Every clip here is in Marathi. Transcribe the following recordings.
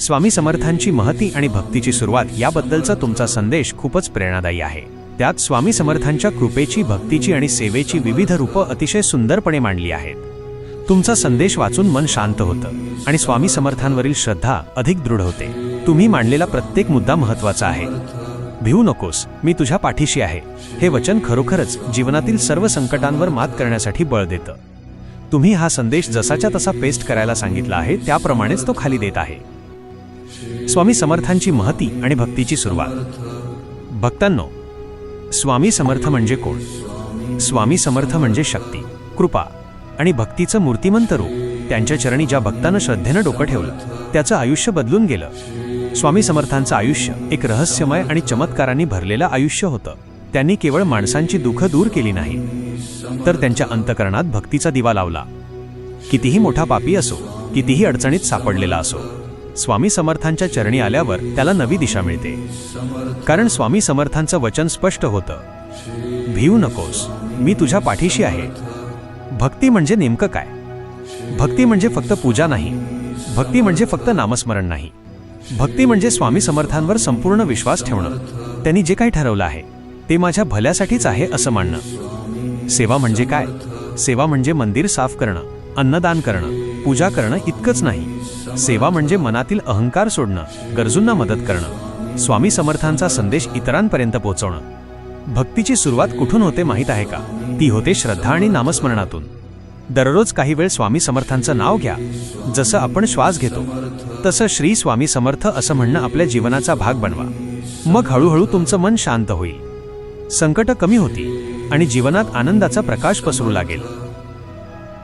स्वामी समर्थांची महती आणि भक्तीची सुरुवात याबद्दलचा तुमचा संदेश खूपच प्रेरणादायी आहे. त्यात स्वामी समर्थांच्या कृपेची भक्तीची आणि सेवेची विविध रूपं अतिशय सुंदरपणे मांडली आहेत. तुमचा संदेश वाचून मन शांत होतं आणि स्वामी समर्थांवरील श्रद्धा अधिक दृढ होते. तुम्ही मांडलेला प्रत्येक मुद्दा महत्त्वाचा आहे. भिवू नकोस मी तुझ्या पाठीशी आहे. हे वचन खरोखरच जीवनातील सर्व संकटांवर मात करण्यासाठी बळ देतं. तुम्ही हा संदेश जसाच्या तसा पेस्ट करायला सांगितला आहे त्याप्रमाणेच तो खाली देत आहे. स्वामी समर्थांची महती आणि भक्तीची सुरुवात. भक्तांनो स्वामी समर्थ म्हणजे कोण? स्वामी समर्थ म्हणजे शक्ती कृपा आणि भक्तीचं मूर्तिमंत रूप त्यांच्या चरणी ज्या भक्तानं श्रद्धेनं डोकं ठेवलं त्याचं आयुष्य बदलून गेलं. स्वामी समर्थांचं आयुष्य एक रहस्यमय आणि चमत्कारांनी भरलेलं आयुष्य होतं. त्यांनी केवळ माणसांची दुःख दूर केली नाही तर त्यांच्या अंतकरणात भक्तीचा दिवा लावला. कितीही मोठा पापी असो कितीही अडचणीत सापडलेला असो स्वामी समर्थांच्या चरणी आल्यावर त्याला नवी दिशा मिळते. कारण स्वामी समर्थांचं वचन स्पष्ट होतं. भिवू नकोस मी तुझ्या पाठीशी आहे. भक्ती म्हणजे नेमकं काय? भक्ती म्हणजे फक्त पूजा नाही. भक्ती म्हणजे फक्त नामस्मरण नाही. भक्ती म्हणजे स्वामी समर्थांवर संपूर्ण विश्वास ठेवणं. त्यांनी जे काही ठरवलं आहे ते माझ्या भल्यासाठीच आहे असं मानणं. सेवा म्हणजे काय? सेवा म्हणजे मंदिर साफ करणं अन्नदान करणं पूजा करणं इतकंच नाही. सेवा म्हणजे मनातील अहंकार सोडणं गरजूंना मदत करणं स्वामी समर्थांचा संदेश इतरांपर्यंत पोहोचवणं. भक्तीची सुरुवात कुठून होते माहीत आहे का? ती होते श्रद्धा आणि नामस्मरणातून. दररोज काही वेळ स्वामी समर्थांचं नाव घ्या. जसं आपण श्वास घेतो तसं श्री स्वामी समर्थ असं म्हणणं आपल्या जीवनाचा भाग बनवा. मग हळूहळू तुमचं मन शांत होईल. संकट कमी होती आणि जीवनात आनंदाचा प्रकाश पसरू लागेल.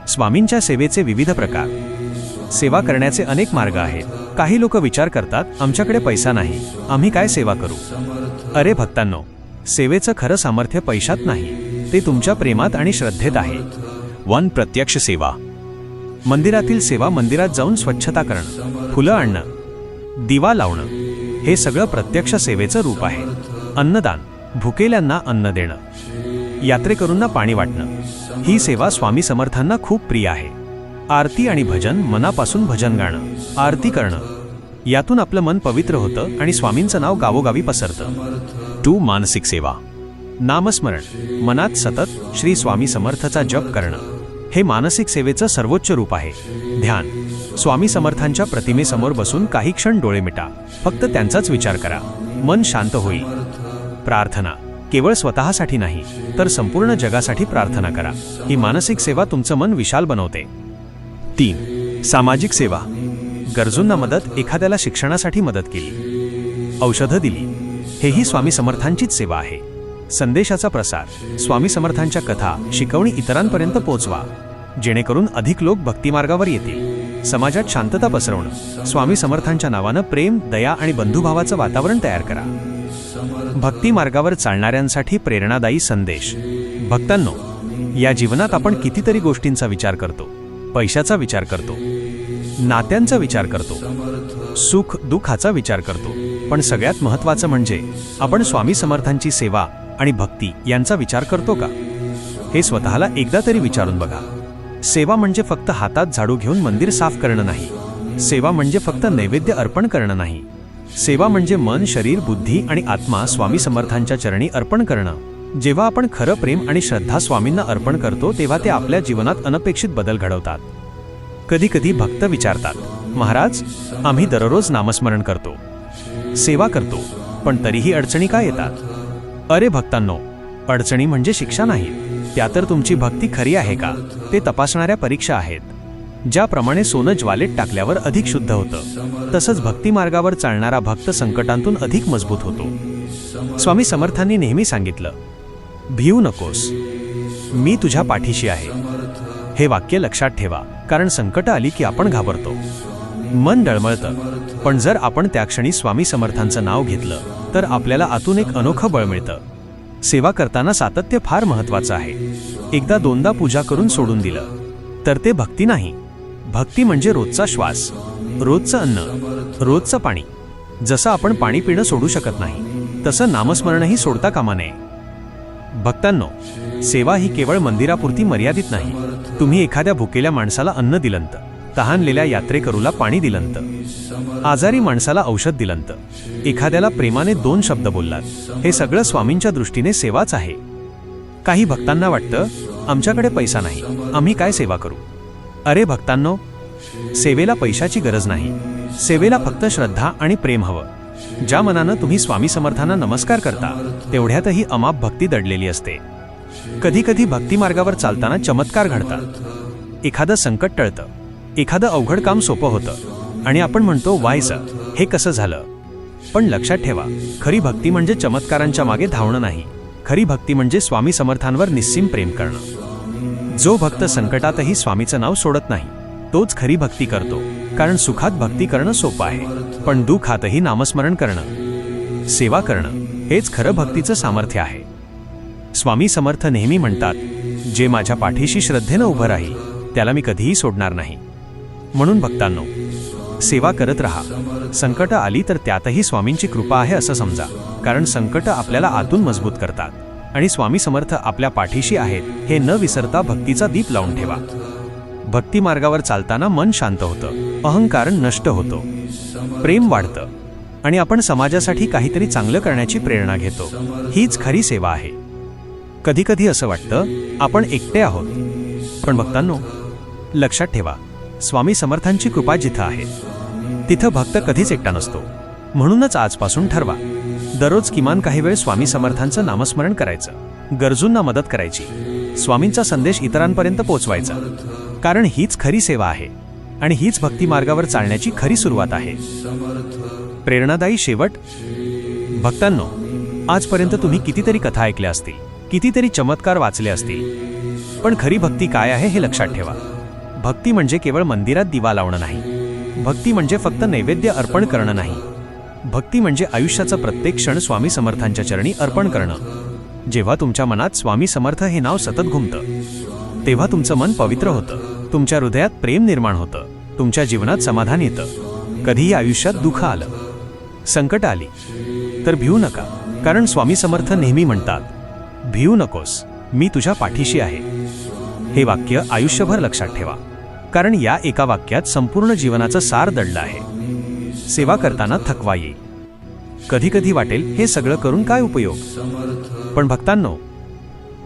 स्वामींच्या सेवेचे विविध प्रकार. सेवा करण्याचे अनेक मार्ग आहेत. काही लोक विचार करतात आमच्याकडे पैसा नाही. आम्ही काय सेवा करू? अरे भक्तांनो सेवेचं खरं सामर्थ्य पैशात नाही. ते तुमच्या प्रेमात आणि श्रद्धेत आहे. वन प्रत्यक्ष सेवा. मंदिरातील सेवा मंदिरात जाऊन स्वच्छता करणं फुलं आणणं दिवा लावणं हे सगळं प्रत्यक्ष सेवेचं रूप आहे. अन्नदान भुकेल्यांना अन्न देणं यात्रेकरूंना पाणी वाटणं ही सेवा स्वामी समर्थांना खूप प्रिय आहे. आरती आणि भजन मनापासून भजन गाणं आरती करणं. यातून आपलं मन पवित्र होतं आणि स्वामींचं नाव गावोगावी पसरतं. टू मानसिक सेवा. नामस्मरण. मनात सतत श्री स्वामी समर्थचा जप करणं. हे मानसिक सेवेचं सर्वोच्च रूप आहे. ध्यान. स्वामी समर्थांच्या प्रतिमेसमोर बसून काही क्षण डोळे मिटा. फक्त त्यांचाच विचार करा. मन शांत होईल. प्रार्थना. केवळ स्वतःसाठी नाही तर संपूर्ण जगासाठी प्रार्थना करा. ही मानसिक सेवा तुमचं मन विशाल बनवते. तीन. सामाजिक सेवा. गरजूंना मदत एखाद्याला शिक्षणासाठी मदत केली. औषधं दिली. हेही स्वामी समर्थांचीच सेवा आहे. संदेशाचा प्रसार. स्वामी समर्थांच्या कथा शिकवणी इतरांपर्यंत पोहोचवा जेणेकरून अधिक लोक भक्तिमार्गावर येतील. समाजात शांतता पसरवणं. स्वामी समर्थांच्या नावानं प्रेम दया आणि बंधुभावाचं वातावरण तयार करा. भक्ती मार्गावर चालणाऱ्यांसाठी प्रेरणादायी संदेश. भक्तांनो या जीवनात आपण कितीतरी गोष्टींचा विचार करतो. पैशाचा विचार करतो नात्यांचा विचार करतो सुख दुःखाचा विचार करतो. पण सगळ्यात महत्त्वाचं म्हणजे आपण स्वामी समर्थांची सेवा आणि भक्ती यांचा विचार करतो का? हे स्वतःला एकदा तरी विचारून बघा. सेवा म्हणजे फक्त हातात झाडू घेऊन मंदिर साफ करणं नाही. सेवा म्हणजे फक्त नैवेद्य अर्पण करणं नाही. सेवा म्हणजे मन शरीर बुद्धी आणि आत्मा स्वामी समर्थांच्या चरणी अर्पण करणं. जेव्हा आपण खरं प्रेम आणि श्रद्धा स्वामींना अर्पण करतो तेव्हा ते आपल्या जीवनात अनपेक्षित बदल घडवतात. कधी कधी भक्त विचारतात महाराज आम्ही दररोज नामस्मरण करतो सेवा करतो पण तरीही अडचणी का येतात? अरे भक्तांनो अडचणी म्हणजे शिक्षा नाही. त्या तर तुमची भक्ती खरी आहे का? ते तपासणाऱ्या परीक्षा आहेत. ज्याप्रमाणे सोनं ज्वालेत टाकल्यावर अधिक शुद्ध होतं. तसंच भक्तिमार्गावर चालणारा भक्त संकटांतून अधिक मजबूत होतो. स्वामी समर्थांनी नेहमी सांगितलं भिऊ नकोस. मी तुझ्या पाठीशी आहे. हे वाक्य लक्षात ठेवा कारण संकट आली की आपण घाबरतो. मन डळमळतं पण जर आपण त्या क्षणी स्वामी समर्थांचं नाव घेतलं तर आपल्याला आतून एक अनोखं बळ मिळतं. सेवा करताना सातत्य फार महत्वाचं आहे. एकदा दोनदा पूजा करून सोडून दिलं तर ते भक्ती नाही. भक्ती म्हणजे रोजचा श्वास रोजचं अन्न रोजचं पाणी. जसं आपण पाणी पिणं सोडू शकत नाही तसं नामस्मरणही सोडता कामा नये. भक्तांनो सेवा ही केवळ मंदिरापुरती मर्यादित नाही. तुम्ही एखाद्या भुकेल्या माणसाला अन्न दिलंत तहानलेल्या यात्रेकरूला पाणी दिलंत आजारी माणसाला औषध दिलंत एखाद्याला प्रेमाने दोन शब्द बोललात हे सगळं स्वामींच्या दृष्टीने सेवाच आहे. काही भक्तांना वाटतं आमच्याकडे पैसा नाही आम्ही काय सेवा करू? अरे भक्तांनो सेवेला पैशाची गरज नाही. सेवेला फक्त श्रद्धा आणि प्रेम हवं. ज्या मनानं तुम्ही स्वामी समर्थांना नमस्कार करता तेवढ्यातही अमाप भक्ती दडलेली असते. कधी कधी भक्ती मार्गावर चालताना चमत्कार घडतात. एखादं संकट टळतं. एखादं अवघड काम सोपं होतं. आणि आपण म्हणतो वायचं हे कसं झालं? पण लक्षात ठेवा खरी भक्ती म्हणजे चमत्कारांच्या मागे धावणं नाही. खरी भक्ती म्हणजे स्वामी समर्थांवर निस्सीम प्रेम करणं. जो भक्त संकटातही स्वामीचं नाव सोडत नाही तोच खरी भक्ती करतो. कारण सुखात भक्ती करणं सोपं आहे. पण दुःखातही नामस्मरण करणं सेवा करणं हेच खरं भक्तीचं सामर्थ्य आहे. स्वामी समर्थ नेहमी म्हणतात जे माझ्या पाठीशी श्रद्धेनं उभं राहील त्याला मी कधीही सोडणार नाही. म्हणून भक्तांनो सेवा करत राहा. संकट आली तर त्यातही स्वामींची कृपा आहे असं समजा कारण संकट आपल्याला आतून मजबूत करतात. आणि स्वामी समर्थ आपल्या पाठीशी आहेत हे न विसरता भक्तीचा दीप लावून ठेवा. भक्ती मार्गावर चालताना मन शांत होतं अहंकार नष्ट होतो. प्रेम वाढतं आणि आपण समाजासाठी काहीतरी चांगलं करण्याची प्रेरणा घेतो. हीच खरी सेवा आहे. कधीकधी असं वाटतं आपण एकटे आहोत. पण भक्तांनो लक्षात ठेवा स्वामी समर्थांची कृपा जिथं आहे तिथं भक्त कधीच एकटा नसतो. म्हणूनच आजपासून ठरवा दररोज किमान काही वेळ स्वामी समर्थांचं नामस्मरण करायचं गरजूंना मदत करायची स्वामींचा संदेश इतरांपर्यंत पोचवायचा. कारण हीच खरी सेवा आहे. आणि हीच भक्ती मार्गावर चालण्याची खरी सुरुवात आहे. प्रेरणादायी शेवट. भक्तांनो आजपर्यंत तुम्ही कितीतरी कथा ऐकल्या असतील कितीतरी चमत्कार वाचले असतील पण खरी भक्ती काय आहे हे लक्षात ठेवा. भक्ती म्हणजे केवळ मंदिरात दिवा लावणं नाही. भक्ती म्हणजे फक्त नैवेद्य अर्पण करणं नाही. भक्ती म्हणजे आयुष्याचं प्रत्येक क्षण स्वामी समर्थांच्या चरणी अर्पण करणं. जेव्हा तुमच्या मनात स्वामी समर्थ हे नाव सतत घुमतं तेव्हा तुमचं मन पवित्र होतं. तुमच्या हृदयात प्रेम निर्माण होतं. तुमच्या जीवनात समाधान येतं. कधीही आयुष्यात दुःख आलं. संकट आली. तर भिवू नका. कारण स्वामी समर्थ नेहमी म्हणतात भिवू नकोस. मी तुझ्या पाठीशी आहे. हे वाक्य आयुष्यभर लक्षात ठेवा. कारण या एका वाक्यात संपूर्ण जीवनाचं सार दडलं आहे. सेवा करताना थकवा येईल. कधी कधी वाटेल हे सगळं करून काय उपयोग? पण भक्तांनो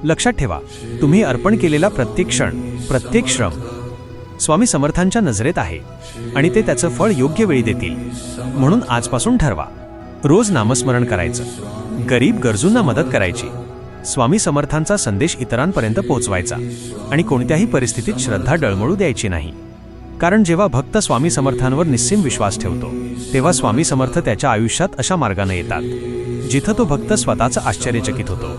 लक्षात ठेवा तुम्ही अर्पण केलेला प्रत्येक क्षण प्रत्येक श्रम स्वामी समर्थांच्या नजरेत आहे आणि ते त्याचं फळ योग्य वेळी देतील. म्हणून आजपासून ठरवा. रोज नामस्मरण करायचं. गरीब गरजूंना मदत करायची. स्वामी समर्थांचा संदेश इतरांपर्यंत पोहोचवायचा आणि कोणत्याही परिस्थितीत श्रद्धा डळमळू द्यायची नाही. कारण जेव्हा भक्त स्वामी समर्थांवर निस्सीम विश्वास ठेवतो तेव्हा स्वामी समर्थ त्याच्या आयुष्यात अशा मार्गाने येतात जिथं तो भक्त स्वतःचं आश्चर्यचकित होतो.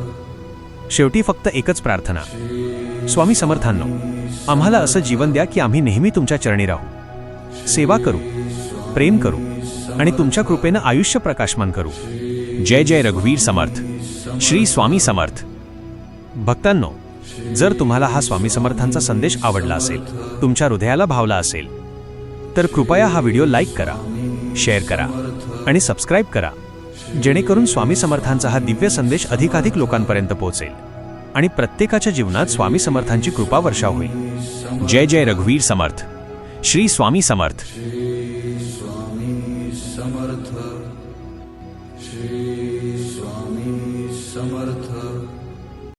शेवटी फक्त एकच प्रार्थना. स्वामी समर्थांनो आम्हाला असं जीवन द्या की आम्ही नेहमी तुमच्या चरणी राहू. सेवा करू प्रेम करू आणि तुमच्या कृपेनं आयुष्य प्रकाशमान करू. जय जय रघुवीर समर्थ. श्री स्वामी समर्थ. भक्तांनो जर तुम्हाला हा स्वामी समर्थांचा संदेश आवडला असेल तुमच्या हृदयाला भावला असेल तर कृपया हा व्हिडिओ लाईक करा शेअर करा आणि सबस्क्राईब करा जेणेकरून स्वामी समर्थांचा हा दिव्य संदेश अधिकाधिक लोकांपर्यंत पोहोचेल. आणि प्रत्येकाच्या जीवनात स्वामी समर्थांची कृपा वर्षा होईल जय जय रघुवीर समर्थ. श्री स्वामी समर्थ.